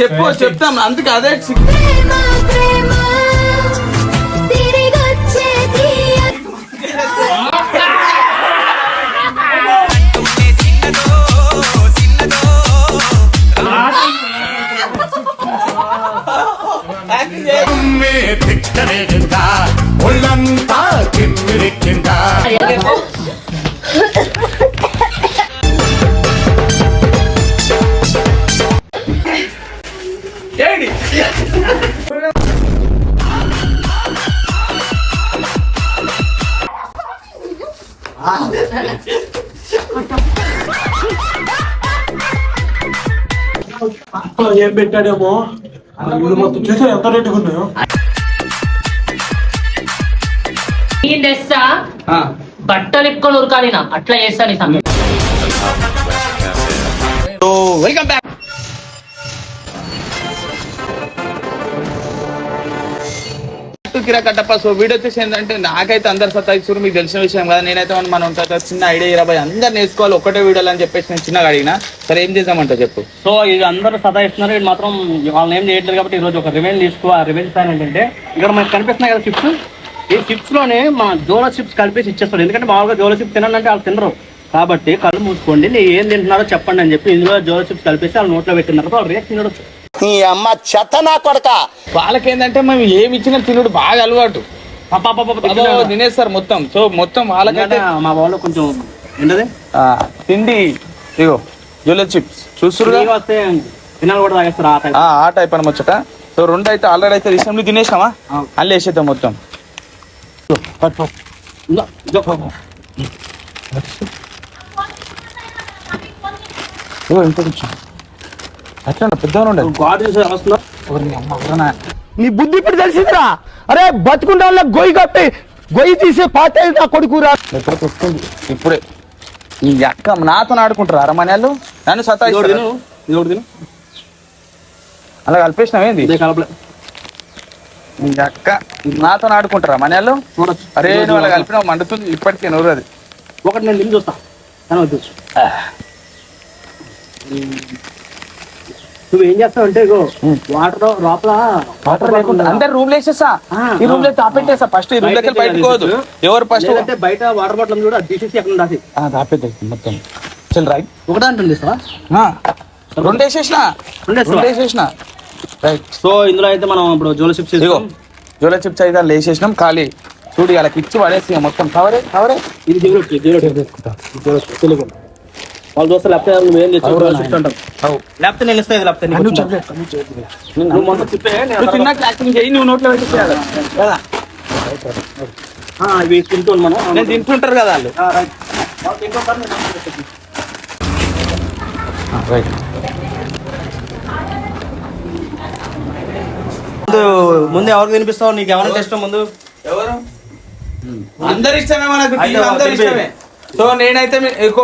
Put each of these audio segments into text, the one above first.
చెప్పు చెప్తాం. అందుకే అదే సి- ప్రేమ ఏం పెట్టాడేమో? వీళ్ళు మొత్తం చూసా ఎంత రేటుగా ఉన్నాయో? ఆ, బట్టలు ఎక్కువ ఉరకాలి నా అట్లా చేస్తా నీ సంగతి. Welcome back. కిరా కట్టప్ప. సో వీడియో వచ్చేసి ఏంటంటే నాకైతే అందరు సత్తాయిస్తారు మీకు తెలిసిన విషయం కదా. నేనైతే మనం చిన్న ఐడియా ఇరవై అందరు నేర్చుకోవాలి ఒకటే వీడియోలు అని చెప్పేసి నేను చిన్నగా అడిగిన. సరే ఏం చేద్దామంట చెప్పు. సో ఇది అందరూ సతాయిస్తున్నారు ఇది మాత్రం వాళ్ళని ఏం చేయట్లేదు కాబట్టి ఈ రోజు ఒక రివెంజ్ తీసుకో ఆ రివెంజ్ ప్లాన్ ఏంటంటే ఇక్కడ మనకి కనిపిస్తున్నాయి కదా చిప్స్ ఈ చిప్స్లోనే మన జోలో చిప్స్ కలిపేసి ఇచ్చేస్తారు. ఎందుకంటే మామూలుగా జోలో చిప్స్ తినాలంటే వాళ్ళు తినరు. కాబట్టి కళ్ళు మూసుకోండి. నేను ఏం తింటున్నారో చెప్పండి అని చెప్పి ఇందులో జోలో చిప్స్ కలిపేసి వాళ్ళు నోట్లో పెట్టిన తర్వాత వాళ్ళు రేట్ తినడచ్చు నీ అమ్మ చెత్త నా కొడక. వాళ్ళకేందంటే మేము ఏమి ఇచ్చినా తినుడు బాగా అలవాటు. తినేస్తారు మొత్తం. సో మొత్తం వాళ్ళకైతే మా వాళ్ళు కొంచెం ఏంటది? తిండి ఇగో జుల చిప్స్. తాగేస్తారు ఆ టైప్. అని ముచ్చట. సో రెండు అయితే ఆల్రెడీ అయితే రీసెంట్లీ తినేసామా. అల్లు వేసేద్దాం మొత్తం. ఇందో, ఇదో. ఇగో ఇంత కొంచెం అట్లా వస్తున్నా నీ బుద్ధి ఇప్పుడు తెలిసిందిరా? అరే బతుకుంటా వాళ్ళ గొయ్యి కప్పి గొయ్యి తీసే పాత నా కొడుకురా. ఇప్పుడే. ఈ అక్క నాతో ఆడుకుంటారు నన్ను తిను ఇది ఒకటి తిను. అలా కలిపేసినావేంది ఈ అక్క నాతో ఆడుకుంటారా మణ్యాలు చూడొచ్చు అరే నువ్వు అలా కలిపిన మండుతుంది ఇప్పటికే నూరు అది. ఒకటి నేను తిని చూస్తా. నువ్వు ఏం చేస్తావు అంటే ఇగో వాటర్ లోపల వాటర్ లేకుండా అందరు రూమ్ వేసేసా ఆ, ఈ రూమ్లో. తాపెట్టేసా ఫస్ట్ ఈ రూమ్ దగ్గర తీయాలి. ఎవరు ఫస్ట్? లేదంటే బయట వాటర్ బాటిల్ కూడా తీసేసి ఎక్కడ దాసి తాపెద్దాం మొత్తం. చల్ రైట్. ఒకటే అంటుంది ఇస్తావా రెండు వేసేసిన. రెండు వేసేసిన. రైట్. సో ఇందులో అయితే మనం ఇప్పుడు జోలో చిప్స్ జోల చిప్స్ అయితే అందులో వేసేసినాం ఖాళీ. చూడు వాళ్ళకి ఇచ్చి పడేసి మొత్తం కవరే కవరే ఇది జీరో జీరో తెలుగు. వాళ్ళు చూస్తే లేకపోతే నువ్వు ఏం తెచ్చు చిప్స్ అంటాం అవు. లేకపోతే నేను ఇస్తా ఇది లేకపోతే నీకు నువ్వు వచ్చిందా? చెప్పలే, నువ్వు మొత్తం చిప్పే. నేను నువ్వు తిన్నాక యాక్టింగ్ చేయి నువ్వు నోట్లో పెట్టేసేయాలి కదా? ఆ, ఇవి తింటాను మనం. నేను తింటుంటారు కదా వాళ్ళు. ముందు ముందు ఎవరికి తినిపిస్తావు నీకు ఎవరైనా ఇష్టం ముందు? ఎవరు అందరు ఇష్టమే మనకు అందరు. ఇష్టమే. సో నేనైతే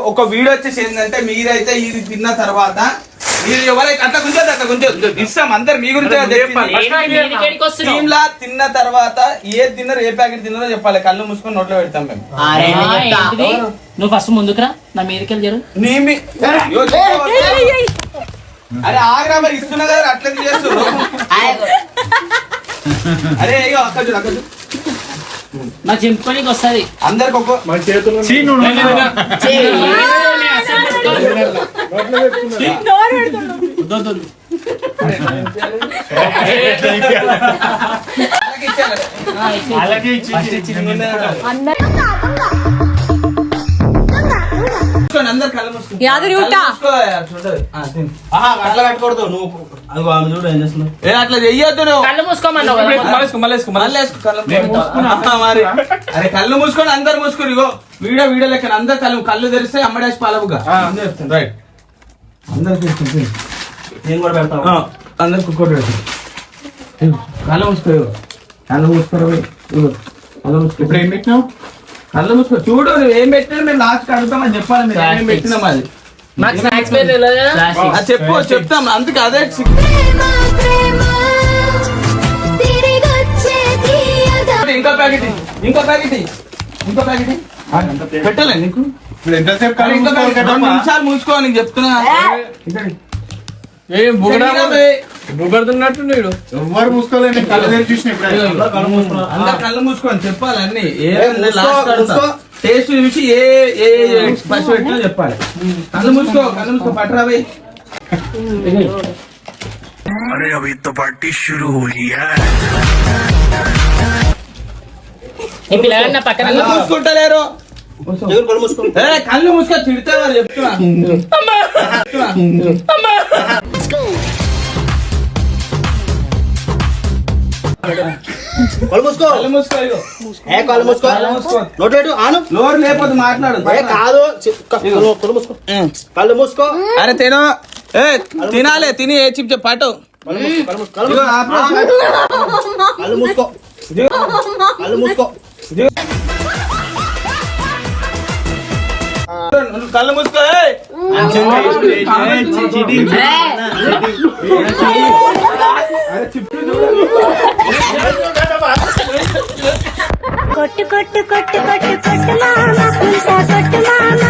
ఒక- వీడియో వచ్చేసి ఏంటంటే మీరైతే ఇది తిన్న తర్వాత మీరు ఎవరైతే అట్లా గుంజదు అట్లా గుంజదు ఇస్తాం అందరు మీ గురించి. టీమ్ లా తిన్న తర్వాత ఏ తిన్నరు ఏ ప్యాకెట్ తిన్నారో చెప్పాలి. కళ్ళు మూసుకొని నోట్లో పెడతాం మేము? నువ్వు ఫస్ట్ ముందుకురా నా మీదకి వెళ్ళి జరుగు. నీ మీ- అయ్యో, అరే ఆగ్రా మరి ఇస్తున్నా కదా అట్లా చేస్తున్నారు అరే అయ్యో అక్క చూడు అక్క చూడు. నాకు చింపుకోనికి వస్తుంది అందరికి ఒక్కో మన చేతుల్లో అందరు కళ్ళు. యాదరి ఉంటా. చూడదు. పెట్టకూడదు. నువ్వు అదిగో ఆమె చూడు ఏం అట్లా చెయ్యొద్దు నువ్వు. కళ్ళు మూసుకోమన్నావు కదా. మళ్ళీ వేసుకో, కళ్ళు మూసుకో. ఆ, మరి. అరే కళ్ళు మూసుకొని అందరు మూసుకొని ఇగో. వీడియో వీడియో లెక్క అందరు కళ్ళు కళ్ళు తెరిస్తే అమ్మడేసి పాలవుగా. రైట్ అందరు తీసుకుంటుంది నేను కూడా పెడతాను అందరు కుక్కోటి పెడతారు ఇగో, కళ్ళు మూసుకో ఇగో. కళ్ళు మూసుకోరు ఇగో. కళ్ళు మూసుకో. ఇప్పుడు ఏం పెట్టినావు? కళ్ళు మూసుకో. చూడు నువ్వు ఏం పెట్టినా మేము లాస్ట్ అడుగుతామని చెప్పాలి మీరు. ఏం పెట్టినాం అది నాకు స్నాక్స్ పేరు తెలియదు చెప్పు చెప్తాం అందుకే అదే ఇంకో ప్యాకెట్. ఇంకో ప్యాకెట్ ఇయ్యి. ఇంకో ప్యాకెట్. పెట్టలే నీకు ఇప్పుడు ఎంతసేపు ఇంకో మూసుకోవాలి ప్యాకెట్? నిమిషాలు మూసుకో నీకు చెప్తున్నా బుగడుతున్నట్టు నీడు ఎవరు మూసుకోలేదు కళ్ళు తెరిచి చూసిన అందరు కళ్ళు మూసుకొని చెప్పాలి అన్ని. టేస్ట్ చూసి ఏ ఏ పచ్చి పెట్టినా చెప్పాలి. కళ్ళు మూసుకో కళ్ళు మూసుకో పట్టరా పోయి ఈ పిల్లగాడు నా పక్కన కళ్ళు మూసుకుంటలేరు. ఏ, కళ్ళు మూసుకో తిడితే వారు చెప్తున్నా. కళ్ళు మూసుకో. కళ్ళు మూసుకో ఇగో. ఏ కళ్ళు మూసుకో? కళ్ళు మూసుకో. నోటు పెట్టు. ఆను. నోరు లేకపోతే మాట్లాడు. ఏ కాదు. చి- క- కళ్ళు కళ్ళు మూసుకో. కళ్ళు మూసుకో. అరే తిను. ఏ తినాలే తిని ఏ చిప్ చెప్పు పట్టు కళ్ళు మూసుకో కళ్ళు మూసుకో. నువ్వు కళ్ళు మూసుకో ఏయ్. అరే చిప్పు కొట్టు కొట్టు కొట్టు కొట్టు కొట్టు మామ కుంట కొట్టు మామ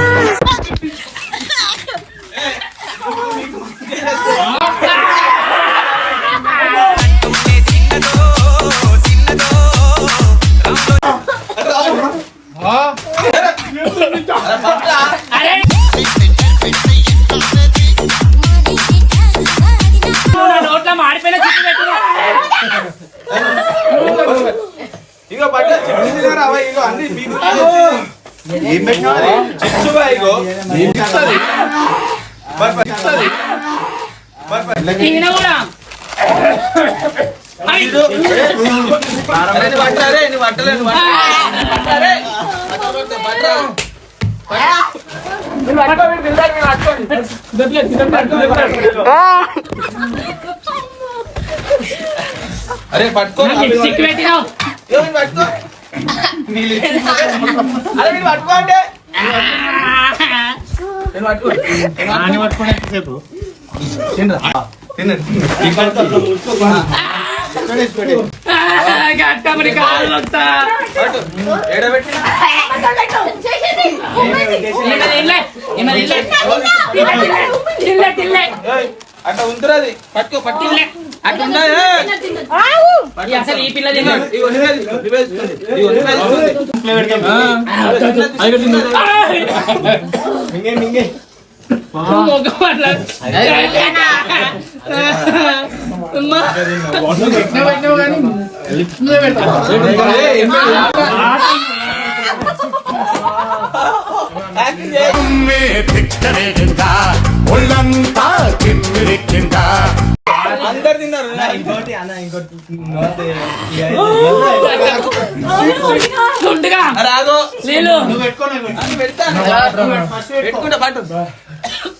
పట్టరా, పట్టరా. అరే. పట్టుకో. ఈయన పట్టుకో. అరే నేను పట్టుకో. అట్లా ఉంటున్నది పట్టుకో పట్టుకో. అట్లా. అసలు ఈ పిల్ల తిన్నాడు ఒళ్ళంతా కిమ్మిరిక్కిందా అందరు తిన్నారు చుండుగా అరే ఆగో నీళ్ళు అని పెడతాను పెట్టుకుంటా పట్టు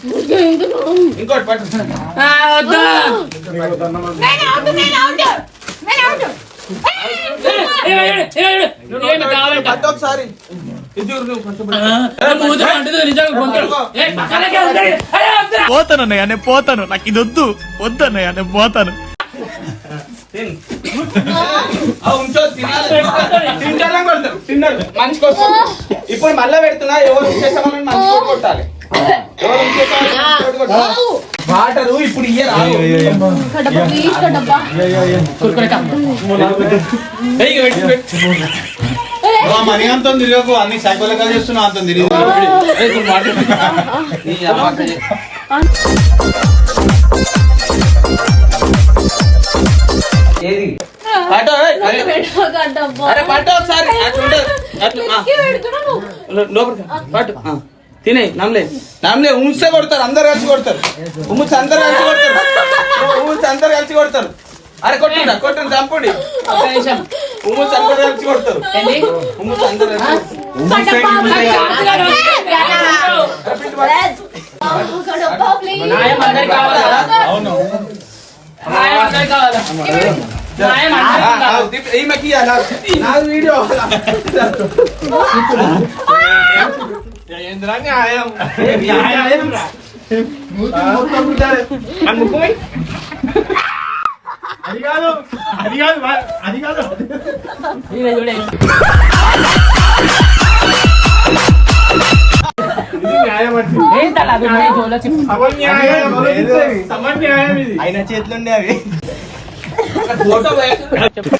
వీడు. ఏయ్, నాకు అందుతుంది చిప్స్ అయిందనా అది ఏంటి అది నువ్వు తినలేవు ఏంటిది అంటున్నావు ఆ, ఇద్దరా? అరే చిప్స్ పెట్టినా ఆ, తినలేవు అంటున్నావు రంగమెక్కిండు రాయాది బావా డోలు కొట్టాలిరో అబ్బా, అబ్బా. ఏంటి అన్న ఇంకోటి పట్టు ఆ, వద్దు. ఏయ్, ఏయ్, ఏయ్, ఏయ్, ఏమి కావాలంట? పట్టు ఒకసారి ఇది ఊరు నువ్వు కొంచెం పట్టు. ఆ, మూత అంటుతుంది నిజంగా గొంతులు. ఏయ్, పక్కనకే ఉంది. అరే, వద్దురా. పోతానన్నయ్య నేను పోతాను నాకు ఇది వద్దు వద్దన్నయ్య నేను పోతాను మంచి కోసం ఇప్పుడు మళ్ళీ పెడుతున్నా ఎవరు ఉంచేసామని మంచి కొట్టు కొట్టాలి వాటరు ఇప్పుడు. మనీ అంత తిరగకు అన్ని సైకోలగా చేస్తున్నా అంత తిరిగి పెట్టు. ఏది పట్టు, అరే. ఒకసారి లోపలికి. పట్టు. తినే నమ్లే. నమ్లే ఉమ్మిస్తే కొడతారు అందరు కలిసి కొడతారు. ఉమ్మిస్తే అందరు కలిసి కొడతారు. ఉమ్మిస్తే అందరు కలిసి కొడతారు. అరే కొట్టండి కొట్టండి చంపండి. ఉమ్మిస్తే అందరు కలిసి కొడతారు? ఉమ్మిస్తే అందరు ఈమెకి? నాది వీడియో. న్యాయం ఏ, న్యాయం రా. అని ముక్కుపోయి. అది కాదు అది కాదు అది కాదు ఈయన చూడే. ఇది న్యాయం అంటే ఏంటలా అది మరి జోలో చెప్పు. సమన్యాయం సమన్యాయం ఇది ఆయన చేతిలో ఉండే అవి ఫోటో అది పెట్టాను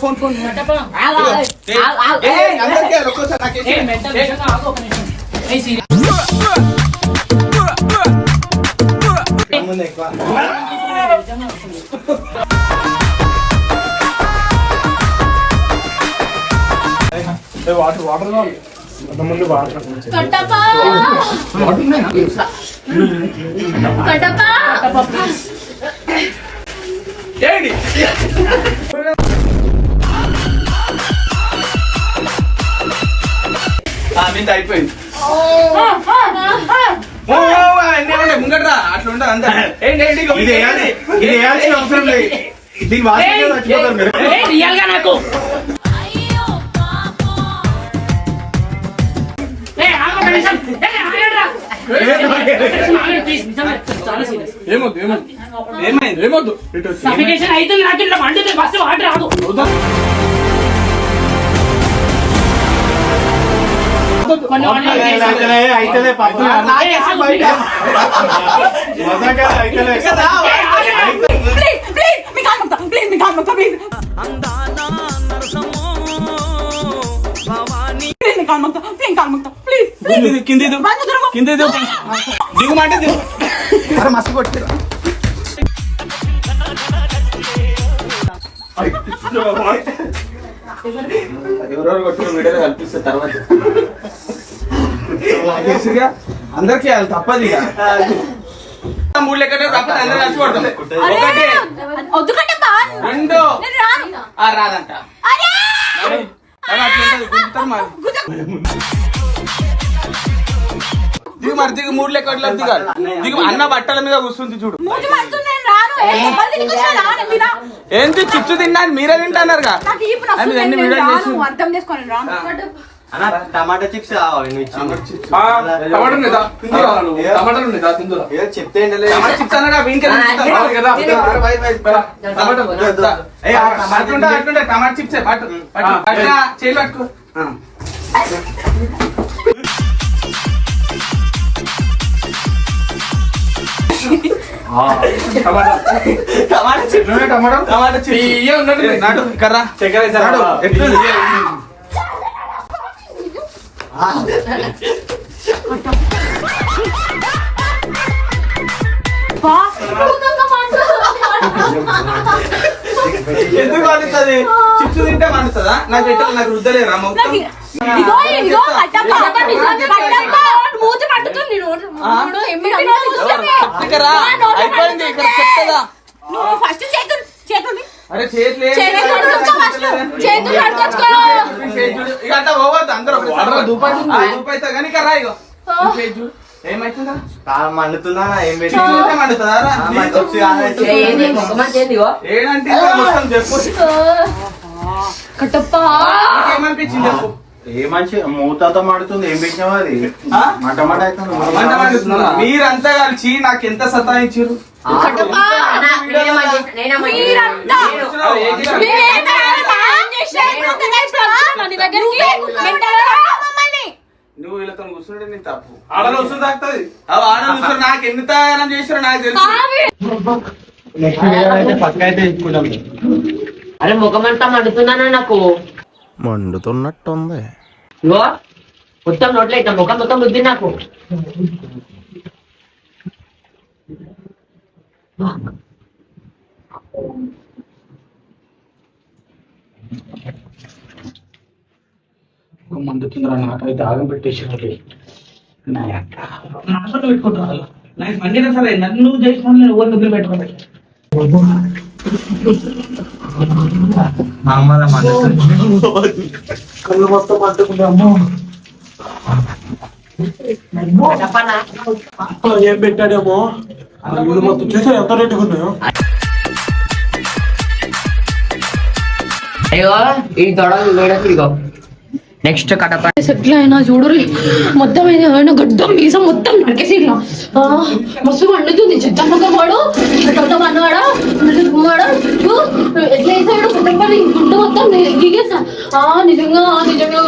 ఫోన్ ఫోన్ ఆగు, ఆగు, ఆగు, ఆగు. ఏ, అందరికీ ఒక్కోసారి ముందు ఎక్కువ. వాటర్ వాటర్ ముందు వాటర్ ఏంటి? మీది అయిపోయింది ముంగట్రా అట్లా ఉండదు అంతా. ఇది వేయాలి ఇది వేయాల్సిన అవసరం లేదు. దీని వాసన చచ్చిపోతారు మీరు రియల్గా నాకు. ఏమొద్దు ఏమొద్దు. ఏమైంది? ఏమొద్దు? నాకు ఇట్లా మండుతుంది ఫస్ట్ వాటర్ రాదు కింది కింది. దిగుమంటే దిగు. మస్తు కొట్టిరు ఎవరెవరు కొట్టిన వీడియోలో కల్పిస్తే తర్వాత. లాగేసిగా అందరికి వేయాలి తప్పదు ఇక. మూడు తప్పదు అందరు కలిసి ఒకటి. రెండు. ఆ రాదంట. దిగు మరి దిగు మూడు లెక్క అట్లా దిగాలి. దిగు అన్న బట్టల మీద కూర్చుంది చూడు. ఏంటి చిప్స్ తిన్నాను మీరే చేసి- అర్థం చేసుకోండి టమాటా చిప్స్ కావాలి నువ్వు తిందురా. టమాటాలు తిందురా. ఏదో చెప్తే టమాటా చిప్స్ అన్నాడు వీనికి కాదు. Tomato tomato chips. పట్టు. పట్టు. అట్లా చేయి పట్టుకో. ఆ. Tomato. Tomato chips. Tomato? Tomato chips. ఇయ్యే ఉన్నట్టు నాటు. కర్రా చక్కెర? నాటు. ఎందుకు వండుతుంది? చిప్స్ తింటే వండుతుందా? నాకు పెట్టాలి నాకు రుద్దలేరా మొత్తం? పడుతుంది అయిపోయింది ఇక్కడ పడుతుంది. చెప్తుందా? నువ్వు ఫస్ట్ చేతులు చేతులు అరే చేతులు ఇక అంతా పోవద్దు అందరూ దూపైతే కానీ ఇగో. ఏమైతుందా మండుతుందా? ఏం మండుతుందా? ఏడంటే మొత్తం చెప్పు. కట్టప్ప. నీకేమనిపించింది చెప్పు? ఏ మంచి మూతతో మండుతుంది. ఏం పెట్టినావు అది? ఆ? మా టమాటా అవుతుంది. మంట మండుతుందా? మీరంతా కలిసి నాకు ఎంత సతాయించారు నువ్వు వీళ్ళతో కూర్చుంటే నేను తప్పు. ఆడలో వస్తుంది తాకుతుంది అవి ఆడ కూర్చొని నాకు ఎంత ఏమైనా చేసారో నాకు తెలుసు. నెక్స్ట్ వీడియో అయితే పక్క అయితే ఇచ్చుకుంటాం అరే ముఖమంతా మండుతున్నానా నాకు. మండుతున్నట్టుంది. మొత్తం నోట్లో ఇట్లా ముఖం మొత్తం రుద్ది నాకు. మండుతుందిరా నాకైతే ఆగం పెట్టేసి నాతో పెట్టుకుంటారు నాకు మండినా సరే నన్ను చేసిన ఎవరు కళ్ళు మొత్తం ఏం పెట్టాడేమో? మొత్తం చూసా ఎంత రేటుగా అయ్యో ఈ తొడలు ఇగో నెక్స్ట్ కడప సెటిల్ అయినా చూడు మొత్తం ఆయన గడ్డం మీసం మొత్తం నరికేసి ఇట్లా మస్తు వండుతుంది చిత్తమ్మక వాడు చిత్తమ్మ అన్నవాడా వాడా ఎట్లా వేసాడు కుటుంబాన్ని గుడ్డు మొత్తం దిగేసా ఆ నిజంగా ఆ, నిజంగా.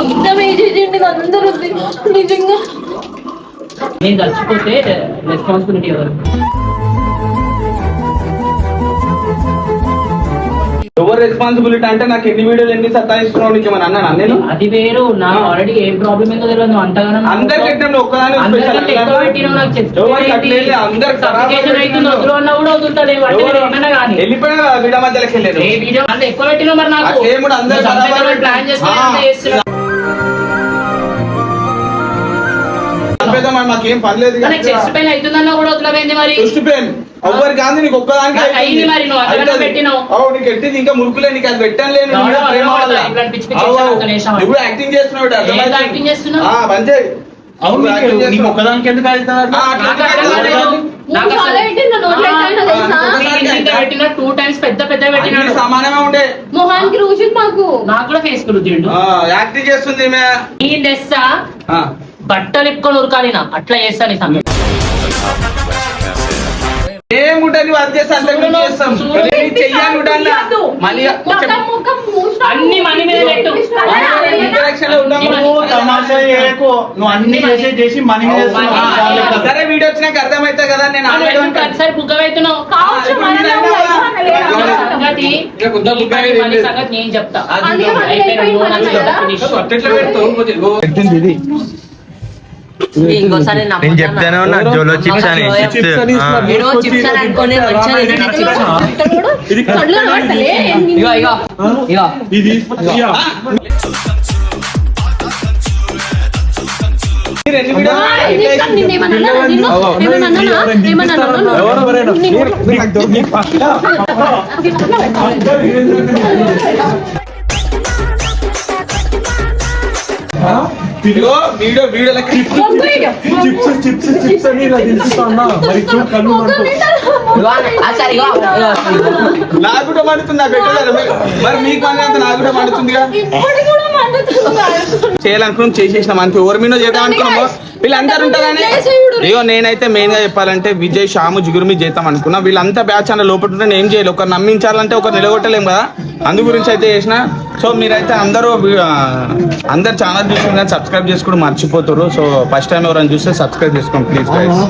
మొత్తం వేసేసిండి అందరూ నిజంగా. నేను చచ్చిపోతే రెస్పాన్సిబిలిటీ ఎవరు? ఎవరు రెస్పాన్సిబిలిటీ అంటే నాకు ఎన్ని వీడియోలు ఎన్ని సత్తాయిస్తున్నావు నీకు ఏమన్నా అన్నానా? నేను? అది వేరు. నాకు ఆల్రెడీ ఏం ప్రాబ్లం ఏందో తెలియదు. నువ్వు అంతగానో అందరికి ఎట్లా ఒక్కదాని అందరికంటే ఎక్కువ పెట్టినావు నాకు చెప్తే అందరికి అవుతుంది, అన్నా కూడా వదులుతుంది అంటే నేను ఏమన్నా కానీ వెళ్ళిపోయినా మధ్యలోకి ఏ వీడియో అంటే ఎక్కువ పెట్టినావు మరి నాకు? అట్లేముడు అందరు ప్లాన్. మాకేం పని లేదు మనకి చెస్ట్ పెయిన్ అవుతుందన్నా కూడా వదిలేమైంది మరి? దృష్టి పెయిన్. ఎవ్వరు కాదు నీకు ఒక్కదానికి నాకు ఎట్టింది ఇంకా మురుకులే నీకు అది పెట్టాను లేని వేషం నువ్వు యాక్టింగ్ ఏదో అర్థమైంది? అవును నీకు. ఒక్కదానికి ఎందుకు టూ టైమ్స్ పెద్ద పెద్ద అన్ని పెట్టినాడు సమానమే ఉండే. మొహానికి రుచింది నాకు నాకు కూడా ఫేస్ కుడుతుండు ఆ, యాక్టింగ్ చేస్తుంది. ఈ. బట్టలు ఇప్పుకొని ఉరకాలి నా అట్లా చేస్తాను ఈ సంగతి ఏముంటుంది నువ్వు అది చేస్తే? చేస్తాం చెయ్యాలి ఉండాలా? మళ్ళీ అన్ని మనీ మీద పెట్టు. నువ్వు అన్ని చేసి చేసి మనీ మీద వేస్తున్నావు. ఆ, సరే వీడియో వచ్చినాక అర్థమైతే కదా. ఒకసారి అవుతున్నావు సంగతి. నేను చెప్తా. నేను చెప్తానే ఉన్నా జోలో చిప్స్ అని చిప్స్ అనుకోని? ఎవరు ఇదిగో వీడియో లెక్క. చిప్స్ చిప్స్ చిప్స్ అని ఇలా దించుతున్నా మరి కళ్ళు. నాకు కూడా మండుతుంది మరి మీకు నాకు కూడా మండుతుందిగా ఇప్పుడు కూడా మండుతుంది. చేయాలనుకున్నాం చేసేసినాం అంతే ఎవరి మీద చేద్దాం అనుకున్నాము వీళ్ళందరూ ఉంటారని ఇగో నేనైతే మెయిన్గా చెప్పాలంటే విజయ్ షాము జిగురు మీద చేద్దాం అనుకున్నా వీళ్ళంతా బ్యాచ్ అన్న లోపల ఉంటే నేను ఏం చేయాలి ఒకరు నమ్మించాలంటే ఒకరు నిలగొట్టలేం కదా అందు గురించి అయితే చేసిన సో మీరైతే అందరూ అందరు ఛానల్ చూసుకుని సబ్స్క్రైబ్ చేసుకోవడం మర్చిపోతారు సో ఫస్ట్ టైం ఎవరైనా చూస్తే సబ్స్క్రైబ్ చేసుకోండి ప్లీజ్ గైస్